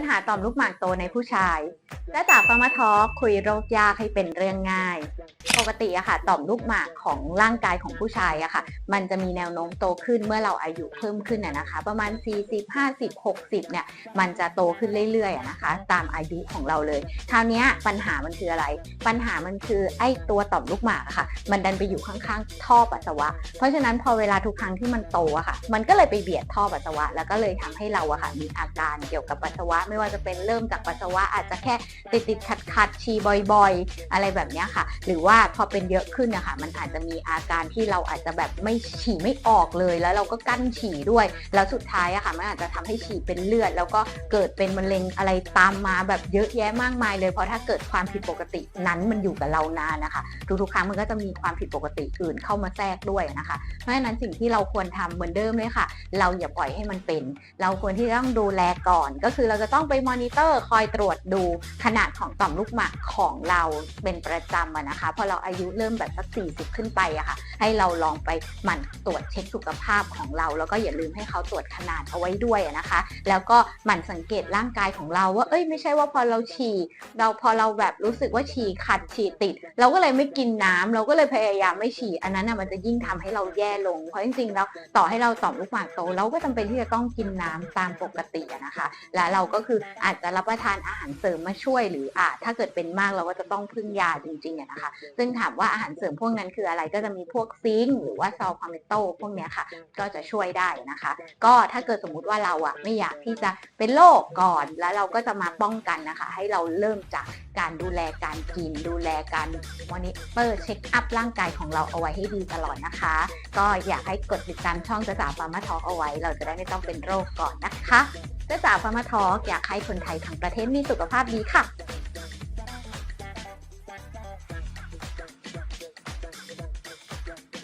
ปัญหาต่อมลูกหมากโตในผู้ชาย และจากฟาร์มาทอคุยโรคยากให้เป็นเรื่องง่าย ปกติอะค่ะ ต่อมลูกหมากของร่างกายของผู้ชายอะค่ะ มันจะมีแนวโน้มโตขึ้นเมื่อเราอายุเพิ่มขึ้นอะนะคะ ประมาณ 40 50 60 เนี่ย มันจะโตขึ้นเรื่อยๆอะนะคะ ตามอายุของเราเลย คราวนี้ปัญหามันคืออะไร ปัญหามันคือไอ้ตัวต่อมลูกหมากอะค่ะ มันดันไปอยู่ข้างๆท่อปัสสาวะ เพราะฉะนั้นพอเวลาทุกครั้งที่มันโตอะค่ะ มันก็เลยไปเบียดท่อปัสสาวะ แล้วก็เลยทำให้เราอะค่ะมีอาการเกี่ยวกับปัสสาวะ ไม่ว่าจะเป็นเริ่มจากปัสสาวะอาจจะแค่ติดติดขัดขัดๆฉี่บ่อยๆ อะไรแบบนี้ค่ะ หรือว่าพอเป็นเยอะขึ้นนะคะมันอาจจะมีอาการที่เราอาจจะแบบไม่ฉี่ไม่ออกเลย แล้วเราก็กั้นฉี่ด้วย แล้วสุดท้ายอะค่ะมันอาจจะทำให้ฉี่เป็นเลือด แล้วก็เกิดเป็นมะเร็งอะไรตามมาแบบเยอะแยะมากมาย เลยเพราะถ้าเกิดความผิดปกตินั้นมันอยู่กับเรานานนะคะ ทุกๆครั้งมันก็จะมีความผิดปกติอื่นเข้ามาแทรกด้วยนะคะ เพราะฉะนั้นสิ่งที่เราควรทำเหมือนเดิมเลยค่ะ เราอย่าปล่อยให้มันเป็น เราควรที่ต้องดูแลก่อน ก็คือเราจะต้องไปมอนิเตอร์คอยตรวจดูขนาดของต่อมลูกหมากของเราเป็นประจำะนะคะพอเราอายุเริ่มแบบสัก 40 ขึ้นไปอะค่ะ ให้เราลองไปหมั่นตรวจเช็คสุขภาพของเรา แล้วก็อย่าลืมให้เขาตรวจขนาดเอาไว้ด้วยะนะคะ แล้วก็หมั่นสังเกตร่างกายของเราว่าเอ้ยไม่ใช่ว่าพอเราฉี่เราพอเราแบบรู้สึกว่าฉี่ขัดฉี่ติด เราก็เลยไม่กินน้ำเราก็เลยพยายามไม่ฉี่อันนั้นน่ะมันจะยิ่งทำให้เราแย่ลงเพราะจริงๆแล้วต่อให้เราต่อมลูกหมากโตเราก็จำเป็นที่จะต้องกินน้ำตามปกตินะคะ และเราก็คืออาจจะรับประทานอาหารเสริมมาช่วยหรืออาถ้าเกิดเป็นมากเราก็จะต้องพึ่งยาจริงๆอะนะคะ ซึ่งถามว่าอาหารเสริมพวกนั้นคืออะไรก็จะมีพวกซิงค์หรือว่าซอลพาเมโตพวกเนี้ยค่ะ ก็จะช่วยได้นะคะ ก็ถ้าเกิดสมมุติว่าเราอะไม่อยากที่จะเป็นโรคก่อนแล้วเราก็จะมาป้องกันนะคะ ให้เราเริ่มจาก การดูแลการกิน ดูแลการมอนิเตอร์เช็คอัพร่างกายของเราเอาไว้ให้ดีตลอดนะคะ ก็อยากให้กดติดตามช่องจ้าจ๋าฟาร์มาทอเอาไว้ เราจะได้ไม่ต้องเป็นโรคก่อนนะคะจ้าจ๋าฟาร์มาทออยากให้คนไทยทั้งประเทศมีสุขภาพดีค่ะ